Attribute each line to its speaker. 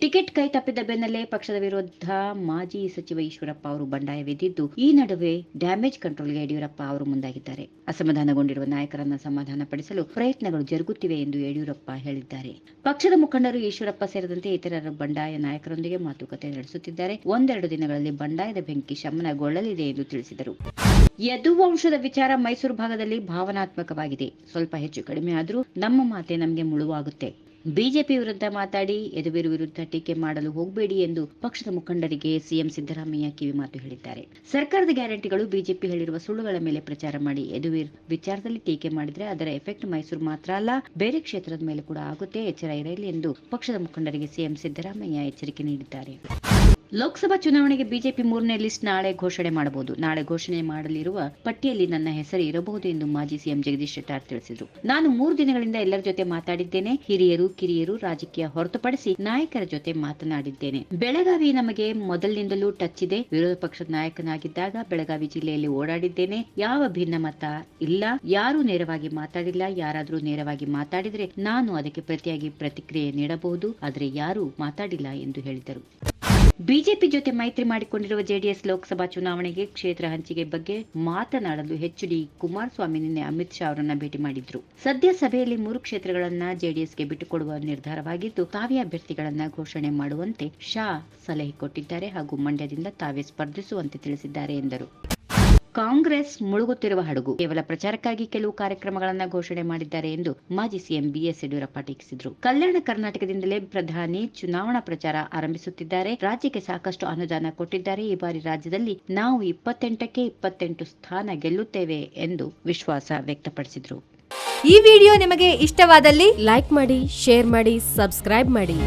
Speaker 1: Ticket ಕೈ ತಪ್ಪಿದ ಬೆನ್ನಲ್ಲೇ ಪಕ್ಷದ ವಿರುದ್ಧ ಮಾಜಿ ಸಚಿವ ಈಶ್ವರಪ್ಪ ಅವರು ಬಂಡಾಯವೆದ್ದಿದ್ದು ಈ ನಡುವೆ ಡ್ಯಾಮೇಜ್ ಕಂಟ್ರೋಲ್ಗೆ ಯಡಿಯೂರಪ್ಪ ಅವರು ಮುಂದಾಗಿದ್ದಾರೆ. ಅಸಮಾಧಾನಗೊಂಡಿರುವ ನಾಯಕರನ್ನ ಸಮಾಧಾನ ಪಡಿಸಲು ಪ್ರಯತ್ನಗಳು ಜರುಗುತ್ತಿವೆ ಎಂದು ಯಡಿಯೂರಪ್ಪ ಹೇಳಿದ್ದಾರೆ. ಪಕ್ಷದ ಮುಖಂಡರು ಈಶ್ವರಪ್ಪ ಸೇರಿದಂತೆ ಇತರರ ಬಂಡಾಯ ನಾಯಕರೊಂದಿಗೆ ಮಾತುಕತೆ ನಡೆಸುತ್ತಿದ್ದಾರೆ. ಒಂದೆರಡು ದಿನಗಳಲ್ಲಿ ಬಂಡಾಯದ ಬೆಂಕಿ ಶಮನಗೊಳ್ಳಲಿದೆ ಎಂದು ತಿಳಿಸಿದರು. ಯದುವಂಶದ ವಿಚಾರ ಮೈಸೂರು ಭಾಗದಲ್ಲಿ ಭಾವನಾತ್ಮಕವಾಗಿದೆ. ಸ್ವಲ್ಪ ಹೆಚ್ಚು ಕಡಿಮೆ ಆದರೂ ನಮ್ಮ ಮಾತೆ ನಮಗೆ ಮುಳುವಾಗುತ್ತೆ. ಬಿಜೆಪಿ ವಿರುದ್ಧ ಮಾತಾಡಿ ಯದುವೀರ್ ವಿರುದ್ಧ ಟೀಕೆ ಮಾಡಲು ಹೋಗಬೇಡಿ ಎಂದು ಪಕ್ಷದ ಮುಖಂಡರಿಗೆ ಸಿಎಂ ಸಿದ್ದರಾಮಯ್ಯ ಕಿವಿಮಾತು ಹೇಳಿದ್ದಾರೆ. ಸರ್ಕಾರದ ಗ್ಯಾರಂಟಿಗಳು ಬಿಜೆಪಿ ಹೇಳಿರುವ ಸುಳ್ಳುಗಳ ಮೇಲೆ ಪ್ರಚಾರ ಮಾಡಿ ಯದುವೀರ್ ವಿಚಾರದಲ್ಲಿ ಟೀಕೆ ಮಾಡಿದ್ರೆ ಅದರ ಎಫೆಕ್ಟ್ ಮೈಸೂರು ಮಾತ್ರ ಅಲ್ಲ, ಬೇರೆ ಕ್ಷೇತ್ರದ ಮೇಲೆ ಕೂಡ ಆಗುತ್ತೆ ಎಚ್ಚರ ಇರಲಿ ಎಂದು ಪಕ್ಷದ ಮುಖಂಡರಿಗೆ ಸಿಎಂ ಸಿದ್ದರಾಮಯ್ಯ ಎಚ್ಚರಿಕೆ ನೀಡಿದ್ದಾರೆ. ಲೋಕಸಭಾ ಚುನಾವಣೆಗೆ ಬಿಜೆಪಿ ಮೂರನೇ ಲಿಸ್ಟ್ ನಾಳೆ ಘೋಷಣೆ ಮಾಡಬಹುದು. ನಾಳೆ ಘೋಷಣೆ ಮಾಡಲಿರುವ ಪಟ್ಟಿಯಲ್ಲಿ ನನ್ನ ಹೆಸರು ಇರಬಹುದು ಎಂದು ಮಾಜಿ ಸಿಎಂ ಜಗದೀಶ್ ಶೆಟ್ಟಾರ್ ತಿಳಿಸಿದರು. ನಾನು ಮೂರು ದಿನಗಳಿಂದ ಎಲ್ಲರ ಜೊತೆ ಮಾತಾಡಿದ್ದೇನೆ. ಹಿರಿಯರು, ಕಿರಿಯರು ರಾಜಕೀಯ ಹೊರತುಪಡಿಸಿ ನಾಯಕರ ಜೊತೆ ಮಾತನಾಡಿದ್ದೇನೆ. ಬೆಳಗಾವಿ ನಮಗೆ ಮೊದಲಿನಿಂದಲೂ ಟಚ್ ಇದೆ. ವಿರೋಧ ಪಕ್ಷದ ನಾಯಕನಾಗಿದ್ದಾಗ ಬೆಳಗಾವಿ ಜಿಲ್ಲೆಯಲ್ಲಿ ಓಡಾಡಿದ್ದೇನೆ. ಯಾವ ಭಿನ್ನಮತ ಇಲ್ಲ. ಯಾರು ನೇರವಾಗಿ ಮಾತಾಡಿಲ್ಲ. ಯಾರಾದರೂ ನೇರವಾಗಿ ಮಾತಾಡಿದರೆ ನಾನು ಅದಕ್ಕೆ ಪ್ರತಿಯಾಗಿ ಪ್ರತಿಕ್ರಿಯೆ ನೀಡಬಹುದು. ಆದರೆ ಯಾರೂ ಮಾತಾಡಿಲ್ಲ ಎಂದು ಹೇಳಿದರು. ಬಿಜೆಪಿ ಜೊತೆ ಮೈತ್ರಿ ಮಾಡಿಕೊಂಡಿರುವ ಜೆಡಿಎಸ್ ಲೋಕಸಭಾ ಚುನಾವಣೆಗೆ ಕ್ಷೇತ್ರ ಹಂಚಿಕೆ ಬಗ್ಗೆ ಮಾತನಾಡಲು ಎಚ್ಡಿ ಕುಮಾರಸ್ವಾಮಿ ನಿನ್ನೆ ಅಮಿತ್ ಶಾ ಅವರನ್ನ ಭೇಟಿ ಮಾಡಿದ್ರು. ಸದ್ಯ ಸಭೆಯಲ್ಲಿ ಮೂರು ಕ್ಷೇತ್ರಗಳನ್ನ ಜೆಡಿಎಸ್ಗೆ ಬಿಟ್ಟುಕೊಡುವ ನಿರ್ಧಾರವಾಗಿದ್ದು, ತಾವೇ ಅಭ್ಯರ್ಥಿಗಳನ್ನ ಘೋಷಣೆ ಮಾಡುವಂತೆ ಶಾ ಸಲಹೆ ಕೊಟ್ಟಿದ್ದಾರೆ ಹಾಗೂ ಮಂಡ್ಯದಿಂದ ತಾವೇ ಸ್ಪರ್ಧಿಸುವಂತೆ ತಿಳಿಸಿದ್ದಾರೆ ಎಂದರು. ಕಾಂಗ್ರೆಸ್ ಮುಳುಗುತ್ತಿರುವ ಹಡಗು. ಕೇವಲ ಪ್ರಚಾರಕ್ಕಾಗಿ ಕೆಲವು ಕಾರ್ಯಕ್ರಮಗಳನ್ನ ಘೋಷಣೆ ಮಾಡಿದ್ದಾರೆ ಎಂದು ಮಾಜಿ ಸಿಎಂ ಬಿಎಸ್ ಯಡಿಯೂರಪ್ಪ ಟೀಕಿಸಿದ್ರು. ಕಲ್ಯಾಣ ಕರ್ನಾಟಕದಿಂದಲೇ ಪ್ರಧಾನಿ ಚುನಾವಣಾ ಪ್ರಚಾರ ಆರಂಭಿಸುತ್ತಿದ್ದಾರೆ. ರಾಜ್ಯಕ್ಕೆ ಸಾಕಷ್ಟು ಅನುದಾನ ಕೊಟ್ಟಿದ್ದಾರೆ. ಈ ಬಾರಿ ರಾಜ್ಯದಲ್ಲಿ ನಾವು ಇಪ್ಪತ್ತೆಂಟಕ್ಕೆ ಇಪ್ಪತ್ತೆಂಟು ಸ್ಥಾನ ಗೆಲ್ಲುತ್ತೇವೆ ಎಂದು ವಿಶ್ವಾಸ ವ್ಯಕ್ತಪಡಿಸಿದರು.
Speaker 2: ಈ ವಿಡಿಯೋ ನಿಮಗೆ ಇಷ್ಟವಾದಲ್ಲಿ ಲೈಕ್ ಮಾಡಿ, ಶೇರ್ ಮಾಡಿ, ಸಬ್ಸ್ಕ್ರೈಬ್ ಮಾಡಿ.